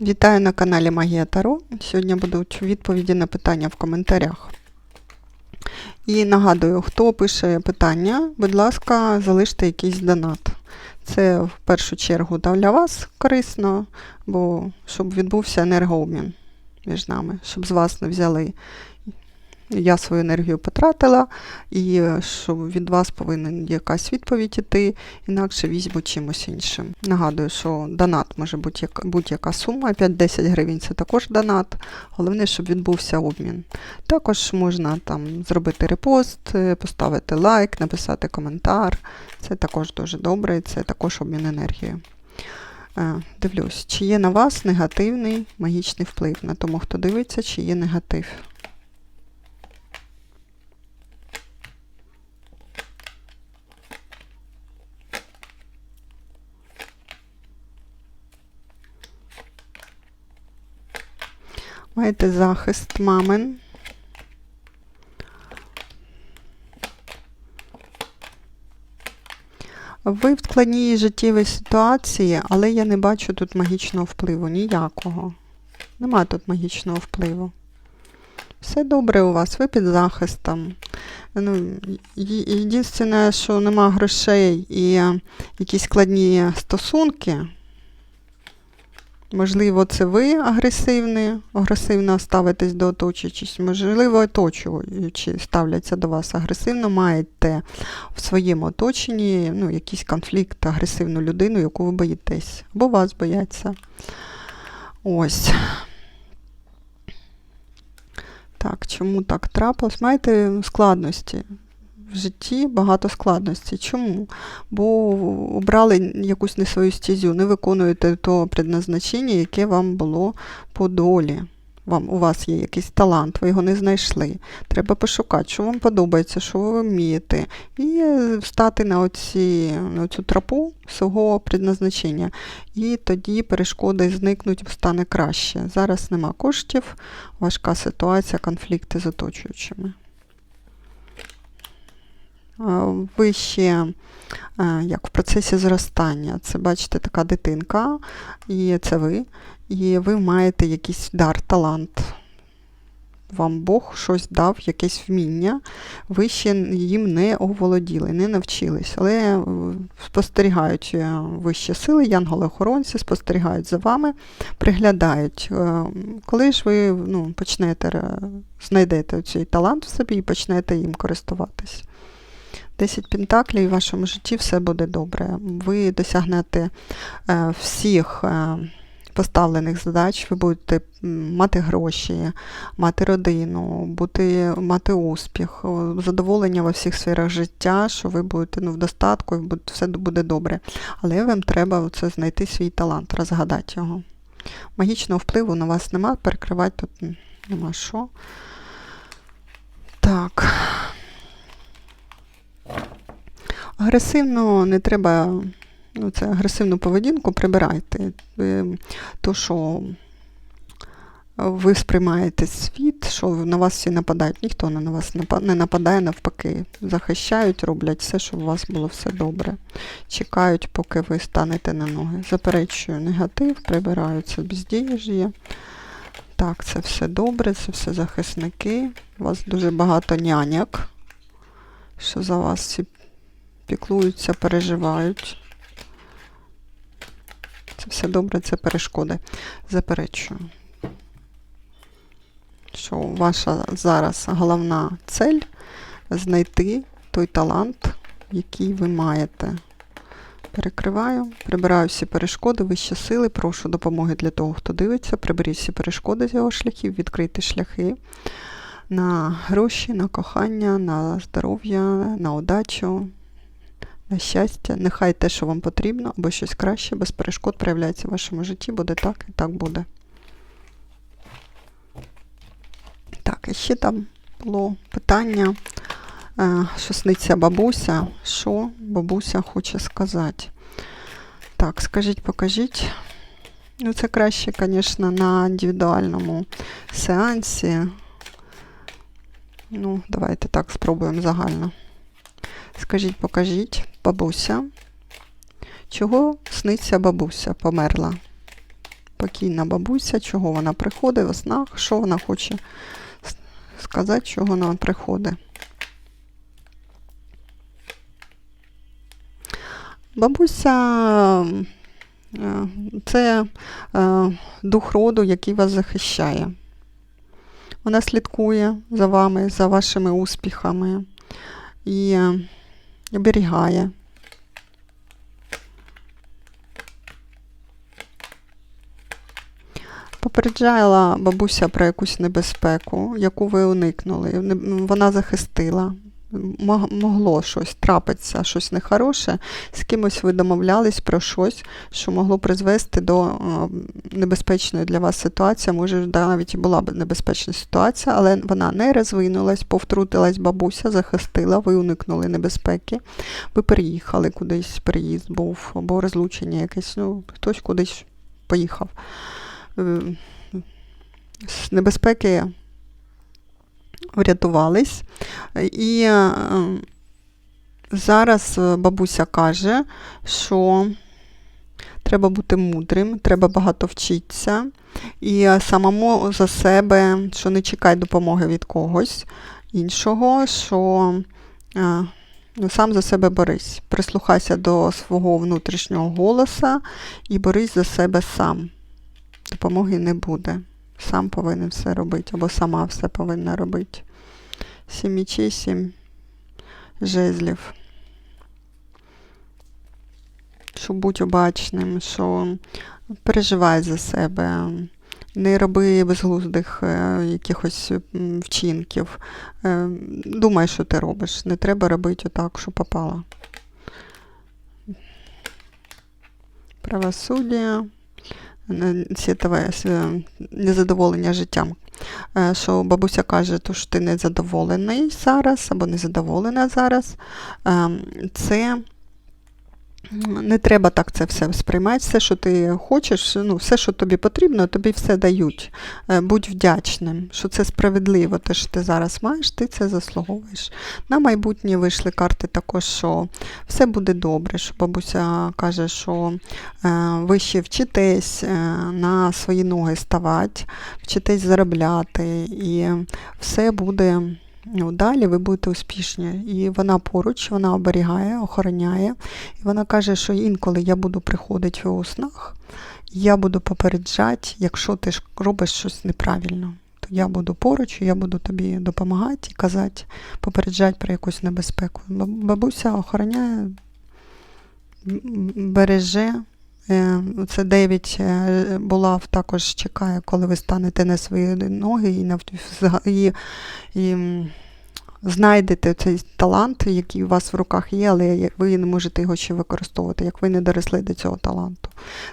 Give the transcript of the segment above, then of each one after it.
Вітаю на каналі Магія Таро. Сьогодні будуть відповіді на питання в коментарях. І нагадую, хто пише питання, будь ласка, залиште якийсь донат. Це в першу чергу для вас корисно, бо щоб відбувся енергообмін між нами, щоб з вас не взяли. Я свою енергію потратила, і що від вас повинна якась відповідь іти, інакше візьму чимось іншим. Нагадую, що донат може бути будь-яка сума, 5-10 гривень це також донат. Головне, щоб відбувся обмін. Також можна там зробити репост, е, поставити лайк, написати коментар. Це також дуже добре, і це також обмін енергією. Е, Дивлюсь, чи є на вас негативний магічний вплив на тому, хто дивиться, чи є негатив. Маєте захист мамин. Ви в складній життєвій ситуації, але я не бачу тут магічного впливу ніякого. Нема тут магічного впливу. Все добре у вас, ви під захистом. Ну, єдине, що нема грошей і е, якісь складні стосунки. Можливо, це ви агресивні, агресивно ставитесь до оточуючих, можливо, оточуючі ставляться до вас агресивно, маєте в своєму оточенні ну, якийсь конфлікт, агресивну людину, яку ви боїтесь, або вас бояться. Ось. Так, чому так трапилось? Маєте складності в житті, багато складностей. Чому? Бо обрали якусь не свою стезю, не виконуєте того предназначення, яке вам було по долі. Вам, у вас є якийсь талант, ви його не знайшли. Треба пошукати, що вам подобається, що ви вмієте, і встати на, оці, на цю тропу свого предназначення. І тоді перешкоди зникнуть, стане краще. Зараз нема коштів, важка ситуація, конфлікти з оточуючими. А, Ви ще е, як в процесі зростання. Це, бачите, така дитинка, і це ви, і ви маєте якийсь дар, талант. Вам Бог щось дав, якесь вміння, ви ще їм не оволоділи, не навчились, але е, спостерігають е, вищі сили, янголи-охоронці, спостерігають за вами, приглядають. Е, Коли ж ви ну, почнете, знайдете цей талант в собі і почнете їм користуватись. 10 пентаклів в вашому житті все буде добре. Ви досягнете е, всіх е, поставлених задач, ви будете мати гроші, мати родину, бути, мати успіх, задоволення во всіх сферах життя, що ви будете ну, в достатку, і все буде добре. Але вам треба це знайти свій талант, розгадати його. Магічного впливу на вас нема, перекривати тут нема що. Так. Агресивно не треба, ну це агресивну поведінку прибирайте. То, що ви сприймаєте світ, що на вас всі нападають, ніхто на вас не нападає, навпаки. Захищають, роблять все, щоб у вас було все добре. Чекають, поки ви станете на ноги. Заперечую негатив, прибираю це бездіяж'я. Так, це все добре, це все захисники. У вас дуже багато няняк, що за вас всі піклуються, переживають. Це все добре, це перешкоди. Заперечую. Що ваша зараз головна цель знайти той талант, який ви маєте. Перекриваю, прибираю всі перешкоди, вищі сили, прошу допомоги для того, хто дивиться. Приберіть всі перешкоди з його шляхів, відкрийте шляхи на гроші, на кохання, на здоров'я, на удачу, на щастя. Нехай те, що вам потрібно, або щось краще, без перешкод проявляється в вашому житті, буде так і так буде. Так, і ще там було питання, е, що сниться бабуся, що бабуся хоче сказати. Так, скажіть, покажіть. Ну, це краще, звісно, на індивідуальному сеансі. Ну, давайте так спробуємо загально. Скажіть, покажіть, бабуся. Чого сниться бабуся померла? Покійна бабуся, чого вона приходить во снах, що вона хоче сказати, чого вона приходить. Бабуся е, це е, дух роду, який вас захищає. Вона слідкує за вами, за вашими успіхами і оберігає. Попереджала бабуся про якусь небезпеку, яку ви уникнули. Вона захистила. Могло щось трапитися, щось нехороше, з кимось ви домовлялись про щось, що могло призвести до небезпечної для вас ситуації. Може, навіть і була б небезпечна ситуація, але вона не розвинулась, повтрутилась бабуся, захистила, ви уникнули небезпеки. Ви переїхали кудись, переїзд був, або розлучення якесь, ну, хтось кудись поїхав. Е, З небезпеки врятувались. І е, зараз е, бабуся каже, що треба бути мудрим, треба багато вчитися. І самому за себе, що не чекай допомоги від когось іншого, що ну, сам за себе борись. Прислухайся до свого внутрішнього голоса і борись за себе сам. Допомоги не буде. Сам повинен все робити, або сама все повинна робити. Сім мічей, сім жезлів. Що будь обачним, що переживай за себе, не роби безглуздих е, якихось вчинків. Е, думай, що ти робиш. Не треба робити отак, що попало. Правосуддя світове незадоволення життям. Е, Що бабуся каже, то що ти незадоволений зараз або незадоволена зараз. Ем, Це не треба так це все сприймати. Все, що ти хочеш, ну, все, що тобі потрібно, тобі все дають. Е, Будь вдячним, що це справедливо. Те, що ти зараз маєш, ти це заслуговуєш. На майбутнє вийшли карти також, що все буде добре. Що бабуся каже, що е, ви ще вчитесь е, на свої ноги ставати, вчитесь заробляти, і все буде. Ну, далі ви будете успішні. І вона поруч, вона оберігає, охороняє. І вона каже, що інколи я буду приходити у снах, я буду попереджати, якщо ти ж робиш щось неправильно, то я буду поруч, я буду тобі допомагати і казати, попереджати про якусь небезпеку. Бабуся охороняє, береже. Е, Це 9 е, булав також чекає, коли ви станете на свої ноги і, і, і знайдете цей талант, який у вас в руках є, але ви не можете його ще використовувати, як ви не доросли до цього таланту.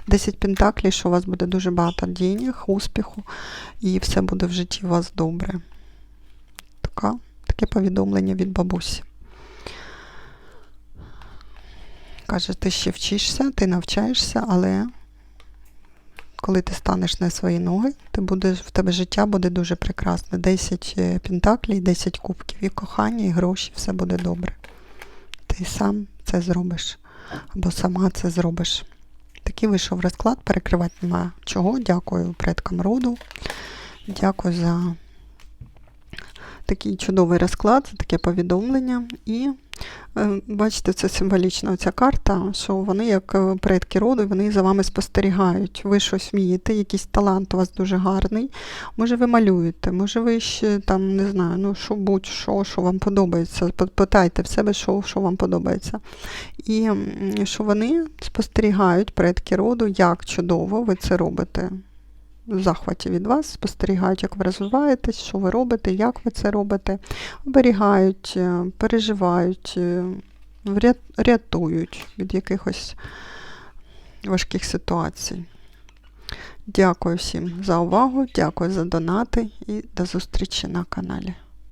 10 пентаклів, що у вас буде дуже багато денег, успіху, і все буде в житті у вас добре. Така, таке повідомлення від бабусі. Каже, ти ще вчишся, ти навчаєшся, але коли ти станеш на свої ноги, ти будеш, в тебе життя буде дуже прекрасне. 10 е, пентаклей, 10 кубків, і кохання, і гроші, все буде добре. Ти сам це зробиш. Або сама це зробиш. Такий вийшов розклад, перекривати нема чого. Дякую предкам роду. Дякую за такий чудовий розклад, таке повідомлення. І е, бачите, це символічна ця карта, що вони, як е, предки роду, вони за вами спостерігають. Ви щось вмієте, якийсь талант у вас дуже гарний. Може, ви малюєте, може, ви ще там не знаю, ну що будь-що, що вам подобається. Питайте в себе, що, що вам подобається. І що вони спостерігають предки роду, як чудово ви це робите захваті від вас, спостерігають, як ви розвиваєтесь, що ви робите, як ви це робите, оберігають, е, переживають, е, рятують від якихось важких ситуацій. Дякую всім за увагу, дякую за донати і до зустрічі на каналі.